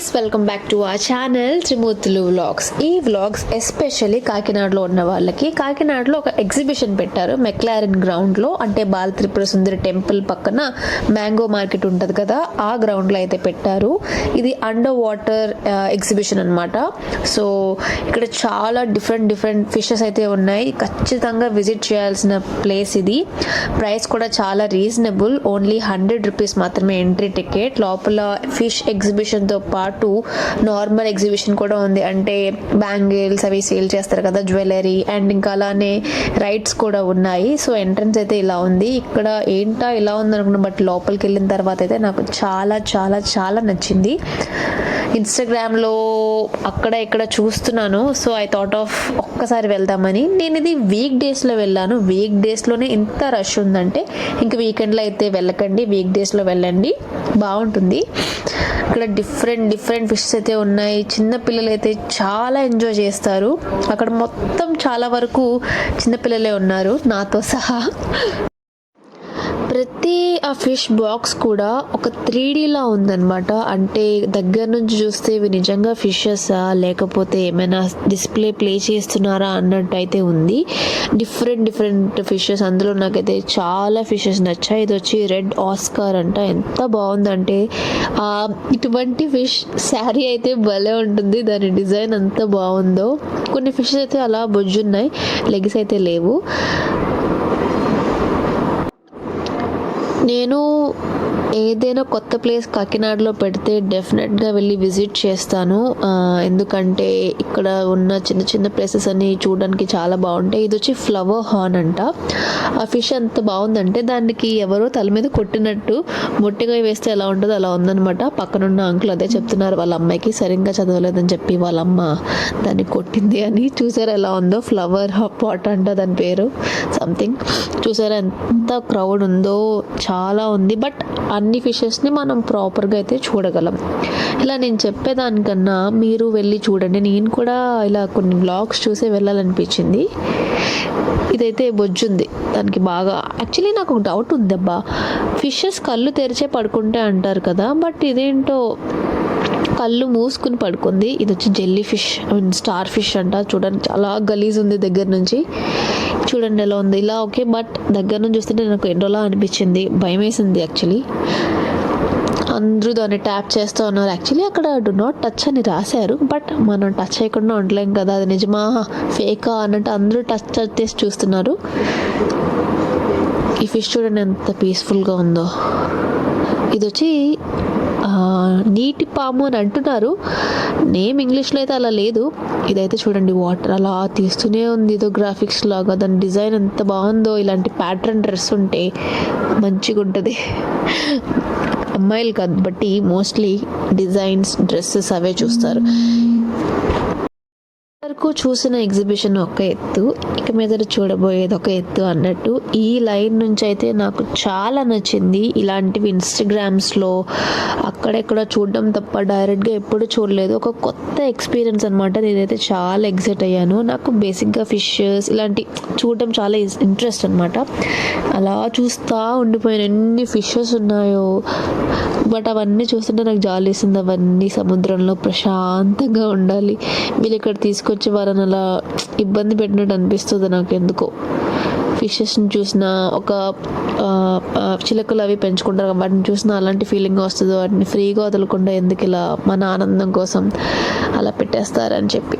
Guys welcome back to ఆ channel త్రిమూర్తులు vlogs ఈ vlogs especially కాకినాడలో ఉన్న వాళ్ళకి కాకినాడలో ఒక ఎగ్జిబిషన్ పెట్టారు మెక్లారిన్ గ్రౌండ్లో అంటే బాల త్రిపుర సుందరి టెంపుల్ పక్కన మ్యాంగో మార్కెట్ ఉంటుంది కదా ఆ గ్రౌండ్లో అయితే పెట్టారు. ఇది అండర్ వాటర్ ఎగ్జిబిషన్ అనమాట సో ఇక్కడ చాలా డిఫరెంట్ డిఫరెంట్ ఫిషెస్ అయితే ఉన్నాయి. ఖచ్చితంగా విజిట్ చేయాల్సిన ప్లేస్ ఇది. ప్రైస్ కూడా చాలా రీజనబుల్ ఓన్లీ హండ్రెడ్ రూపీస్ మాత్రమే ఎంట్రీ టికెట్ లోపల ఫిష్ ఎగ్జిబిషన్తో పాటు నార్మల్ ఎగ్జిబిషన్ కూడా ఉంది. అంటే బ్యాంగిల్స్ అవి సేల్ చేస్తారు కదా జ్యువెలరీ అండ్ ఇంకా అలానే రైడ్స్ కూడా ఉన్నాయి. సో ఎంట్రన్స్ అయితే ఇలా ఉంది. ఇక్కడ ఏంటా ఇలా ఉంది అనుకున్నాను బట్ లోపలికి వెళ్ళిన తర్వాత అయితే నాకు చాలా చాలా చాలా నచ్చింది. ఇన్స్టాగ్రామ్లో అక్కడ ఇక్కడ చూస్తున్నాను. సో ఐ థాట్ ఆఫ్ ఒక్కసారి వెళ్దామని. నేను ఇది వీక్ డేస్లో వెళ్ళాను. వీక్ డేస్లోనే ఇంత రష్ ఉందంటే ఇంక వీకెండ్లో అయితే వెళ్ళకండి. వీక్ డేస్లో వెళ్ళండి. బాగుంటుంది. ఇక్కడ డిఫరెంట్ డిఫరెంట్ ఫిషెస్ అయితే ఉన్నాయి. చిన్న పిల్లలు అయితే చాలా ఎంజాయ్ చేస్తారు. అక్కడ మొత్తం చాలా వరకు చిన్నపిల్లలే ఉన్నారు. నాతో సహా. ప్రతి ఆ ఫిష్ బాక్స్ కూడా ఒక త్రీ డీలా ఉందన్నమాట. అంటే దగ్గర నుంచి చూస్తే ఇవి నిజంగా ఫిషెసా లేకపోతే ఏమైనా డిస్ప్లే ప్లే చేస్తున్నారా అన్నట్టు అయితే ఉంది. Different different fishes. అందులో నాకైతే చాలా ఫిషెస్ నచ్చాయి. ఇది వచ్చి రెడ్ ఆస్కార్ అంట. ఎంత బాగుందంటే ఇటువంటి ఫిష్ శారీ అయితే భలే ఉంటుంది. దాని డిజైన్ అంత బాగుందో. కొన్ని ఫిషెస్ అయితే అలా బొజ్జున్నాయి. లెగ్స్ అయితే లేవు. నేను ఏదైనా కొత్త ప్లేస్ కాకినాడలో పెడితే డెఫినెట్గా వెళ్ళి విజిట్ చేస్తాను. ఎందుకంటే ఇక్కడ ఉన్న చిన్న చిన్న ప్లేసెస్ అన్ని చూడడానికి చాలా బాగుంటాయి. ఇది వచ్చి ఫ్లవర్ హార్న్ అంట. ఆ ఫిష్ ఎంత బాగుందంటే దానికి ఎవరో తల మీద కొట్టినట్టు మొట్టిగా వేస్తే ఎలా ఉంటుందో అలా ఉందనమాట పక్కనున్న అంకుల్ అదే చెప్తున్నారు వాళ్ళ అమ్మాయికి సరిగ్గా చదవలేదని చెప్పి వాళ్ళ అమ్మ దాన్ని కొట్టింది అని. చూసారు ఎలా ఉందో? ఫ్లవర్ పాట్ అంట దాని పేరు. సంథింగ్. చూసారా ఎంత క్రౌడ్ ఉందో? చాలా ఉంది. బట్ అన్ని ఫిషెస్ని మనం ప్రాపర్గా అయితే చూడగలం. ఇలా నేను చెప్పేదానికన్నా మీరు వెళ్ళి చూడండి. నేను కూడా ఇలా కొన్ని బ్లాగ్స్ చూసే వెళ్ళాలనిపించింది. ఇదైతే బొజ్జుంది దానికి బాగా యాక్చువల్లీ నాకు ఒక డౌట్ ఉంది అబ్బా ఫిషెస్ కళ్ళు తెరిచే పడుకుంటే అంటారు కదా బట్ ఇదేంటో కళ్ళు మూసుకుని పడుకుంది. ఇది వచ్చి jelly fish I mean star fish అంట. చూడండి చాలా గలీజ్ ఉంది దగ్గర నుంచి. చూడండి ఎలా ఉంది? ఇలా ఓకే బట్ దగ్గర నుంచి చూస్తుంటే నాకు ఎండోలా అనిపించింది. భయం వేసింది యాక్చువల్లీ అందరూ దాన్ని ట్యాప్ చేస్తూ ఉన్నారు. యాక్చువల్లీ అక్కడ డు నాట్ టచ్ అని రాశారు బట్ మనం టచ్ చేయకుండా ఉండలేం కదా అది నిజమా? ఫేకా అన్నట్టు అందరూ టచ్ చేసి చూస్తున్నారు. ఈ ఫిష్ చూడండి ఎంత పీస్ఫుల్గా ఉందో. ఇది వచ్చి నీటి పాము అని అంటున్నారు. నేమ్ ఇంగ్లీష్లో అయితే అలా లేదు. ఇదైతే చూడండి వాటర్ అలా తీస్తూనే ఉంది. ఏదో గ్రాఫిక్స్ లాగా దాని డిజైన్ ఎంత బాగుందో ఇలాంటి ప్యాటర్న్ డ్రెస్ ఉంటే మంచిగా ఉంటుంది. అమ్మాయిలు కాబట్టి మోస్ట్లీ డిజైన్స్ డ్రెస్సెస్ అవే చూస్తారు. వరకు చూసిన ఎగ్జిబిషన్ ఒక ఎత్తు ఇక మీద చూడబోయేది ఒక ఎత్తు అన్నట్టు. ఈ లైన్ నుంచి అయితే నాకు చాలా నచ్చింది. ఇలాంటివి ఇన్స్టాగ్రామ్స్లో అక్కడెక్కడ చూడడం తప్ప డైరెక్ట్గా ఎప్పుడు చూడలేదు. ఒక కొత్త ఎక్స్పీరియన్స్ అనమాట నేనైతే చాలా ఎగ్జైట్ అయ్యాను. నాకు బేసిక్గా ఫిషెస్ ఇలాంటి చూడడం చాలా ఇంట్రెస్ట్ అనమాట అలా చూస్తూ ఉండిపోయాను ఎన్ని ఫిషెస్ ఉన్నాయో. బట్ అవన్నీ చూస్తుంటే నాకు జాలేసింది. అవన్నీ సముద్రంలో ప్రశాంతంగా ఉండాలి. వీళ్ళు ఇక్కడ తీసుకొచ్చి వారిని అలా ఇబ్బంది పెట్టినట్టు అనిపిస్తుంది నాకు ఎందుకో ఫిషెస్ని చూసిన ఒక చిలకలు అవి పెంచుకుంటారు వాటిని చూసిన అలాంటి ఫీలింగ్ వస్తుంది. వాటిని ఫ్రీగా వదలకుండా ఎందుకు ఇలా మన ఆనందం కోసం అలా పెట్టేస్తారని చెప్పి.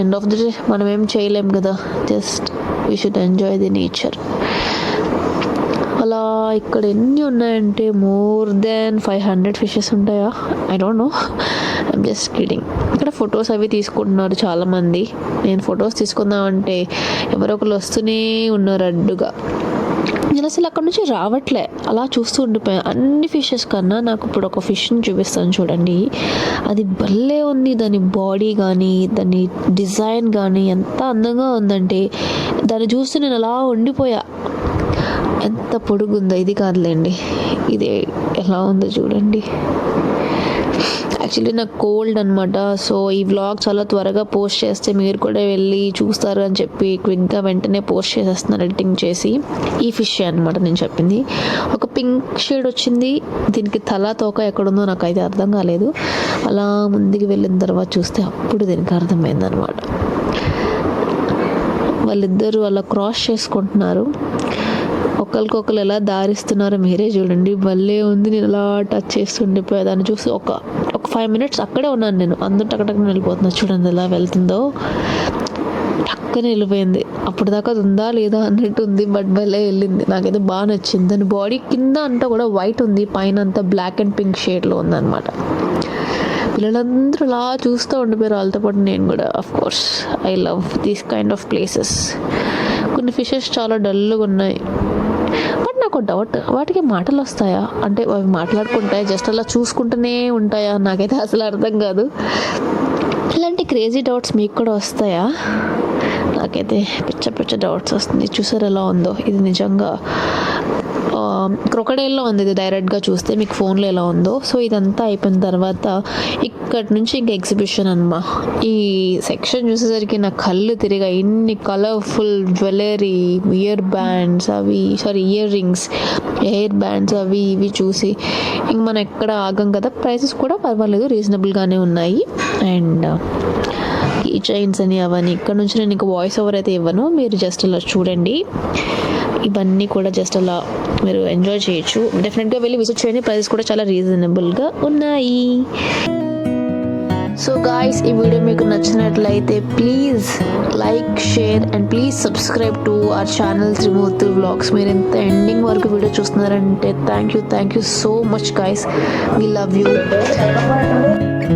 ఎండ్ ఆఫ్ ది డే మనం ఏం చేయలేం కదా. Just we should enjoy the nature అలా ఇక్కడ ఎన్ని ఉన్నాయంటే more then five hundred fishes ఉంటాయా? I don't know just kidding ఇక్కడ ఫొటోస్ అవి తీసుకుంటున్నారు చాలామంది. నేను ఫొటోస్ తీసుకుందామంటే ఎవరో ఒకరు వస్తూనే ఉన్నారు అడ్డుగా. నేను అసలు అక్కడ నుంచి రావట్లే. అలా చూస్తూ ఉండిపోయాను. అన్ని ఫిషెస్ కన్నా నాకు ఇప్పుడు ఒక ఫిష్ని చూపిస్తాను చూడండి. అది భలే ఉంది. దాని బాడీ కానీ దాని డిజైన్ కానీ ఎంత అందంగా ఉందంటే దాన్ని చూస్తూ నేను అలా ఉండిపోయా. ఎంత పొడుగుందో ఇది కాదులేండి. ఇది ఎలా ఉందో చూడండి. యాక్చువల్లీ నాకు కోల్డ్ అనమాట సో ఈ వ్లాగ్ చాలా త్వరగా పోస్ట్ చేస్తే మీరు కూడా వెళ్ళి చూస్తారు అని చెప్పి క్విక్గా వెంటనే పోస్ట్ చేసేస్తున్నాను ఎడిటింగ్ చేసి. ఈ ఫిష్ అనమాట నేను చెప్పింది. ఒక పింక్ షేడ్ వచ్చింది. దీనికి తల తోక ఎక్కడుందో నాకు అయితే అర్థం కాలేదు. అలా ముందుకు వెళ్ళిన తర్వాత చూస్తే అప్పుడు దీనికి అర్థమైందనమాట వాళ్ళిద్దరూ అలా క్రాస్ చేసుకుంటున్నారు. ఒకరికొకరు ఎలా దారిస్తున్నారో మీరే చూడండి. భలే ఉంది. నేను అలా టచ్ చేస్తుండిపోయా. దాన్ని చూసి ఒక ఒక ఫైవ్ మినిట్స్ అక్కడే ఉన్నాను నేను. అందరూ టక్కటక్కన వెళ్ళిపోతున్నా చూడండి ఎలా వెళ్తుందో. టక్కనే వెళ్ళిపోయింది. అప్పుడు దాకా అది ఉందా లేదా అన్నట్టు ఉంది. బట్ భలే వెళ్ళింది. నాకైతే బాగా నచ్చింది. దాని బాడీ కింద అంతా కూడా వైట్ ఉంది. పైన అంతా బ్లాక్ అండ్ పింక్ షేడ్లో ఉందన్నమాట. పిల్లలందరూ అలా చూస్తూ ఉండిపోయారు. వాళ్ళతో పాటు నేను కూడా. Of course I love these kind of places కొన్ని ఫిషెస్ చాలా డల్గా ఉన్నాయి. బట్ నాకు డౌట్ వాటికి మాటలు వస్తాయా? అంటే అవి మాట్లాడుకుంటాయి? జస్ట్ అలా చూసుకుంటూనే ఉంటాయా? నాకైతే అసలు అర్థం కాదు. ఇలాంటి క్రేజీ డౌట్స్ మీకు కూడా వస్తాయా? నాకైతే పిచ్చ పిచ్చ డౌట్స్ వస్తుంది. చూసారు ఎలా ఉందో? ఇది నిజంగా క్రొకడైల్లో ఉంది ఇది డైరెక్ట్గా చూస్తే మీకు ఫోన్లో ఎలా ఉందో. సో ఇదంతా అయిపోయిన తర్వాత ఇక్కడి నుంచి ఇంక ఎగ్జిబిషన్ అన్నమా. ఈ సెక్షన్ చూసేసరికి నా కళ్ళు తిరిగా ఇన్ని కలర్ఫుల్ జ్యువెలరీ ఇయర్ బ్యాండ్స్ అవి sorry ear rings hair bands అవి ఇవి చూసి ఇంక మనం ఎక్కడ ఆగం కదా? ప్రైసెస్ కూడా పర్వాలేదు రీజనబుల్గానే ఉన్నాయి. అండ్ ఈ చైన్స్ అని అవన్నీ. ఇక్కడ నుంచి నేను ఇంకా వాయిస్ ఓవర్ అయితే ఇవ్వను. మీరు జస్ట్ అలా చూడండి. ఇవన్నీ కూడా జస్ట్ అలా మీరు ఎంజాయ్ చేయొచ్చు. డెఫినెట్గా వెళ్ళి విజిట్ చేయండి. ప్రైసెస్ కూడా చాలా రీజనబుల్గా ఉన్నాయి. సో గాయస్ ఈ వీడియో మీకు నచ్చినట్లయితే please like share and please subscribe to our channel Trimurthi vlogs మీరు ఇంత ఎండింగ్ వరకు video చూస్తున్నారంటే thank you thank you so much guys we love you